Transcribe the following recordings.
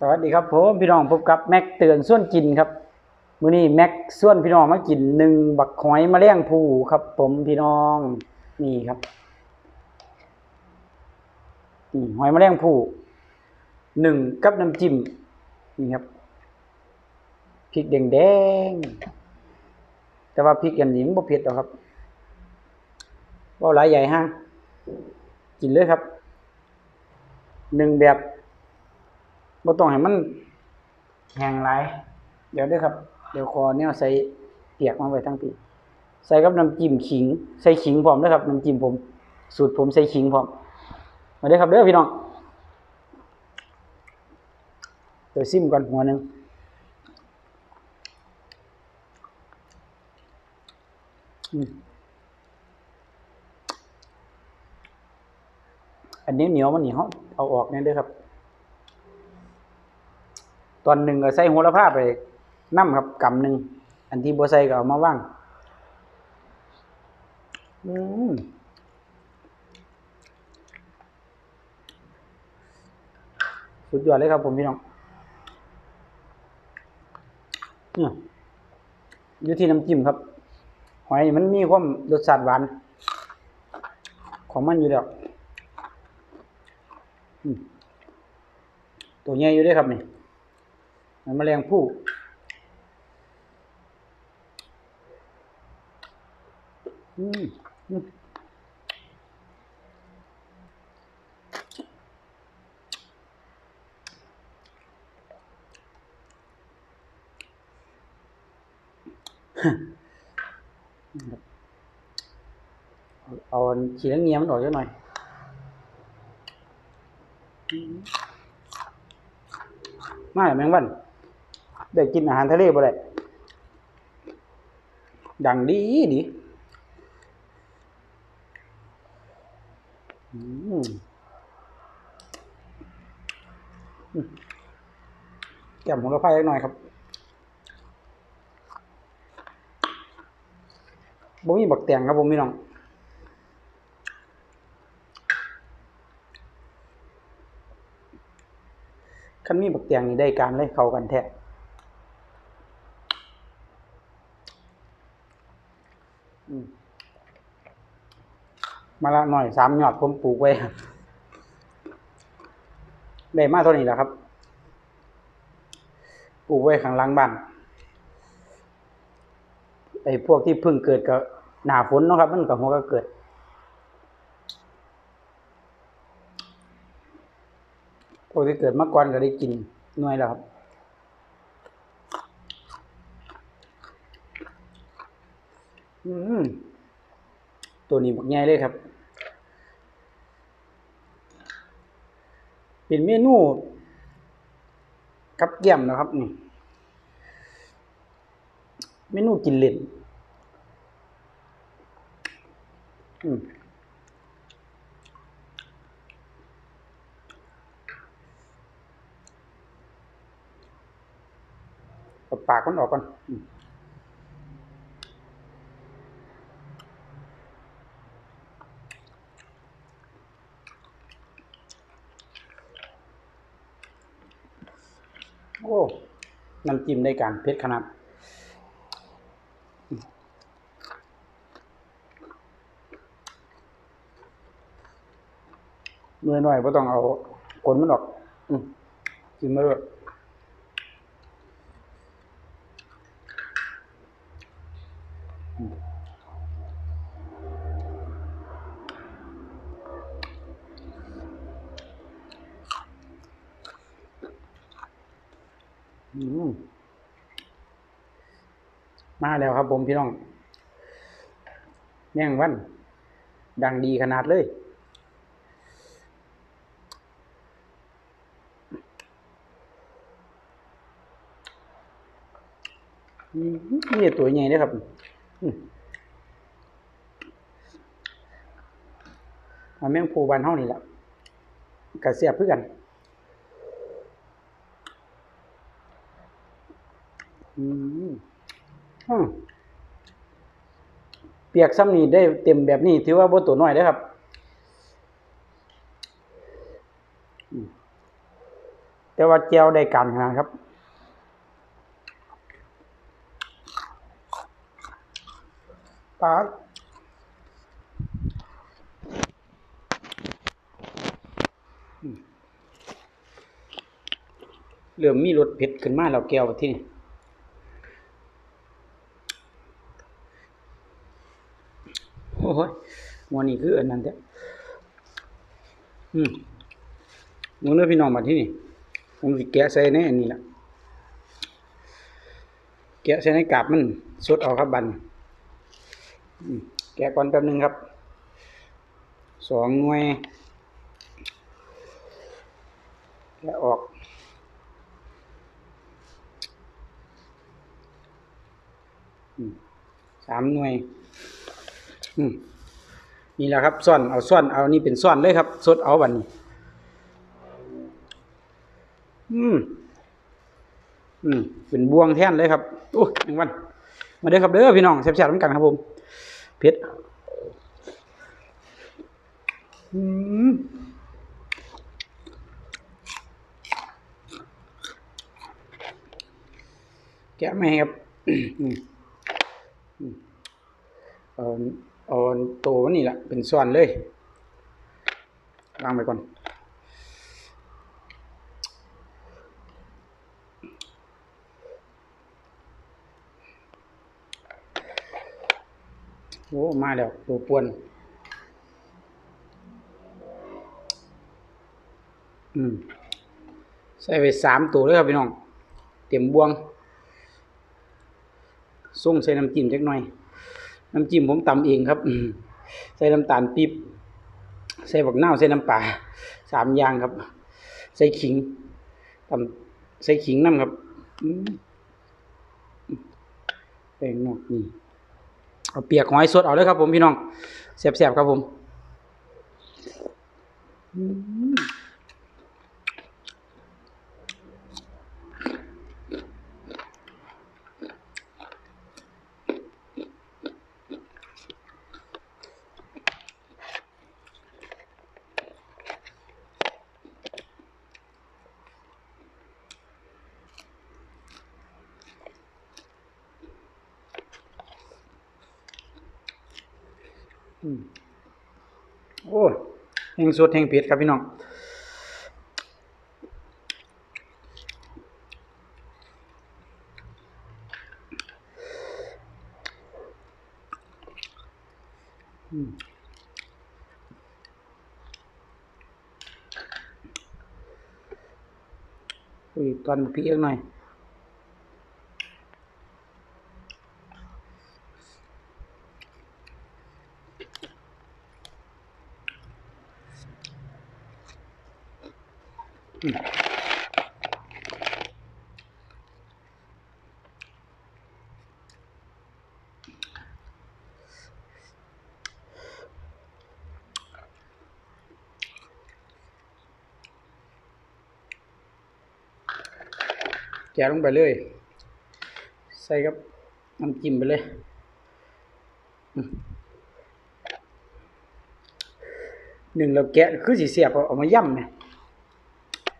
สวัสดีครับผมพี่น้องพบกับแม็กเตือนส่วนกินครับมื้อนี้แม็กส่วนพี่น้องมากินหนึ่งบักหอยมะเร็งภูครับ ผมพี่น้องนี่ครับนี่หอยมะเร็งภูหนึ่งกับน้ำจิ้มนี่ครับพริกแดงๆแต่ว่าพริกอันนี้มันบ่เผ็ดหรอกครับบ่หลายใหญ่ห้างกินเลยครับหนึ่งแบบ บ่ต้องให้มันแห้งหลายเดี๋ยวด้อครับ เดี๋ยวขอแนวใส่เปียกมาไว้ทั้งปีใส่กับน้ำจิ้มขิง ใส่ขิงพร้อมเด้อครับน้ำจิ้มผม สูตรผมใส่ขิงพร้อมมาเด้ครับเด้อพี่น้องเดี๋ยวซิมก่อนหัวหนึงอันนี้เหนียวมันหนี่เฮาเอาออกแน่เด้อครับ ตอนหนึ่งก็ใส่โหระพาไปน้ำครับกำหนึ่งอันที่บัใส่ก็เอามาว่างอืมสุดยอดเลยครับผมพี่น้องเนี่ยอยู่ที่น้ำจิ้มครับหอยมันมีความรสชาติหวาน ของมันอยู่แล้วตัวใหญ่อยู่ด้วยครับนี่ แมลงผู้อืมเอาขี้นังเงียมันออกเยอะหน่อยอืมมาแมงวัน ได้กินอาหารทะเลบ่ได้ดังดีดีอืมอืมแก้มของเราไฟเล็กหน่อยครับบ่มีบักแตงครับผมพี่น้องคันมีบักแตงนี่ได้การเลยเข้ากันแท้ มาละหน่อยสามหยอดผมปลูกไว้ได้มาเท่านี้แหละครับ ปลูกไว้ข้างหลังบ้านไอ้พวกที่เพิ่งเกิดกับหนาฝนเนาะครับ มันกับหัวก็เกิด พวกที่เกิดมาก่อนก็ได้กินหน่วยแล้วครับอืม ตัวนี้บักใหญ่เลยครับ เป็นเมนู กับแก้มนะครับนี่เมนูกินเล่นอืมปากมันออกก่อน โอ้น้ำจิ้มได้การเผ็ดขนาดเมื่อยหน่อยก็ต้องเอาขนมันออกอืมกินมาด้วย อืม มาแล้วครับ ผมพี่น้องแม่งวัน ดังดีขนาดเลยมนี่ตัวใหญ่เลยครับมเอาแมงภูบานเฮานี่แหละกระเสียบเพื่อกันอืม เปียกซ้ำนี่ได้เต็มแบบนี้ ถือว่าบ่ตัวน้อยเด้ครับแต่ว่าแจวได้การขนาดครับปลาเริ่มมีรสเผ็ดขึ้นมาแล้วแก้วที่นี่โอ้ย วันนี้คืออันนั้นแท้อืมมึงเลือพี่น้องมาที่นี่ผมสิแกะใส่ในอันนี้ละแกะใส่ในกาบมันสดเอาครับบันแกะก่อนแป๊บนึงครับ สองหน่วย แกะออกสามหน่วย อืม นี่แหละครับซ่อนเอาซ่อนเอานี่เป็นซ่อนเลยครับสดเอาบันนี้ อืมอืมเป็นบวงแท่นเลยครับโอ้ยแมงวัน มาเด้อครับเด้อพี่น้องแซ่บๆน้ำกันครับผมเผ็ดอืมแกะไม่ครับอืมอืมเอา เอาตัวนี่แหละเป็นส่วนเลยวางไปก่อน โอ้มาแล้วตัวป่วน อืม ใส่ไปสามตัวเลยครับพี่น้อง เต็มบวงส่งใส่น้ำจิ้มจักหน่อย น้ำจิ้มผมตำเองครับใส่น้ำตาลปี๊บใส่บักนาใส่น้ำปลาสามอย่างครับ ใส่ขิงตำใส่ขิงน้ำครับแป้งนอกนี่เอาเปียกหอยสดเอาเลยครับ ผมพี่น้องแซ่บๆครับผม โอ้ยแห้งสดแห้งเผ็ดครับพี่น้องอืมอุ้ยตอนพี่เอีกหน่อย แกะลงไปเลย ใส่กับน้ำจิ้มไปเลยหนึ่งเราแกะคือสีเสียบเอาเอามาย่ำเนี่ย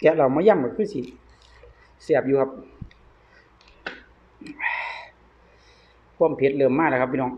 แกะเรามาย่ำก็คือสีเสียบอยู่ครับความเผ็ดเริ่มมากแล้วครับ พี่น้อง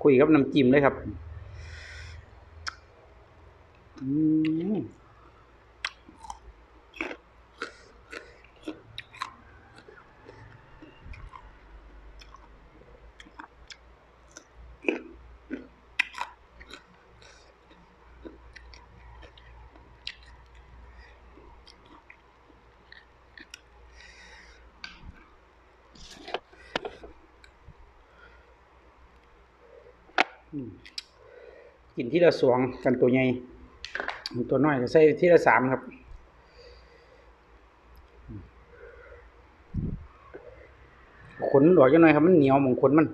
คุยกับน้ำจิ้มเลยครับ อืม กินที่ละสองกันตัวใหญ่ตัวน้อยก็ใส่ที่ละสามครับขนหลวกยังไงครับมันเหนียวมองขนมัน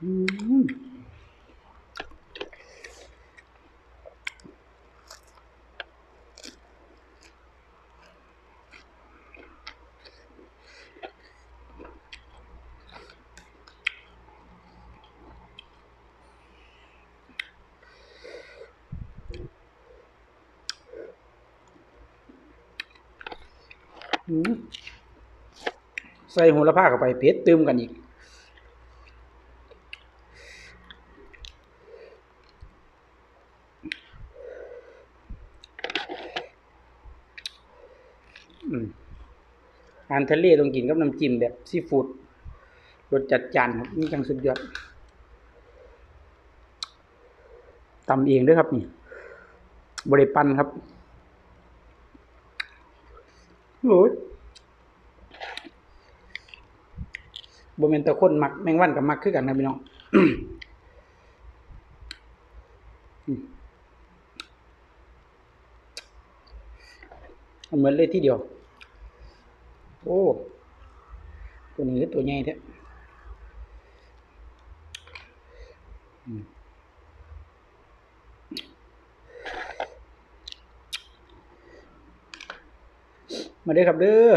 อืม ใส่โหระพาเข้าไปเผ็ดเติมกันอีกอืมอาหารทะเลต้องกินกับน้ำจิ้มแบบซีฟู้ดรสจัดจานครับนี่จังสุดยอดตำเองด้วยครับนี่บริปันครับ โอ้ยบเมนตะคนมักแมงวันกับมักคือกันนะพี่น้องเหมือนเลยที่เดียว โอ้ ตัวนี้ตัวใหญ่แท้ มาเด้อครับเด้อ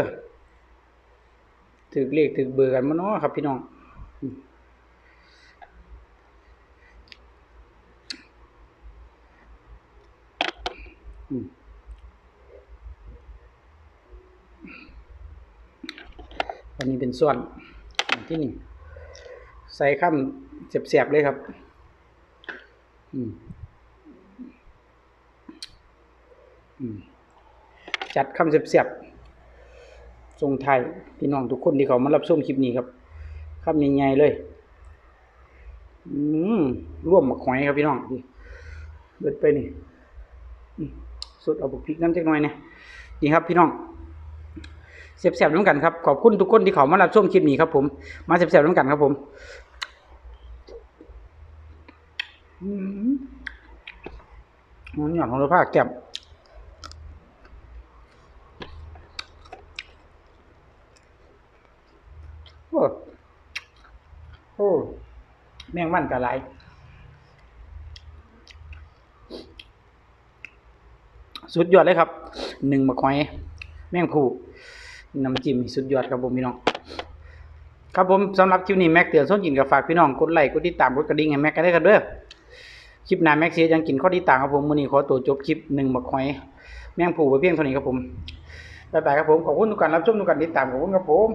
ถือเลขถือเบอร์กันมาเนาะครับ พี่น้องอันนี้เป็นส่วนที่หนึ่งใส่ข้ามเสียบๆเลยครับอืมอืมจัดคำเสียบๆ ทรงไทยพี่น้องทุกคนที่เขามารับชมคลิปนี้ครับคำใหญ่ๆเลยอืมร่วมหมักหอยครับพี่น้องเบิดไปนี่สุดเอาบุกพริกน้ำจักหน่อยนี่ยนี่ครับพี่น้องเสียบๆน้ำกันครับขอบคุณทุกคนที่เขามารับชมคลิปนี้ครับผมมาเสียบๆน้ำกันครับผมอืมมันหยอดของเราผ้าแก็บ โอ้โอ้แมงวันกะไรสุดยอดเลยครับหนึ่งมะคอยแมงผูน้ำจิ้มสุดยอดครับผมพี่น้อง ครับผมสำหรับคลิปนี้แม็กเตือนส้นกินกับฝากพี่น้องกดไลค์กดติดตามกดกระดิ่งให้แม็กกันได้กันเด้อคลิปหน้าแม็กเสียยังกินข้อที่ต่างครับผมมือนี้ขอตัวจบคลิปหนึ่งบักหอยแมงผูไปเพียงเท่านี้ครับผมบ๊ายบายครับผมขอบคุณทุกการรับชมทุกการติดตามขอบคุณครับผม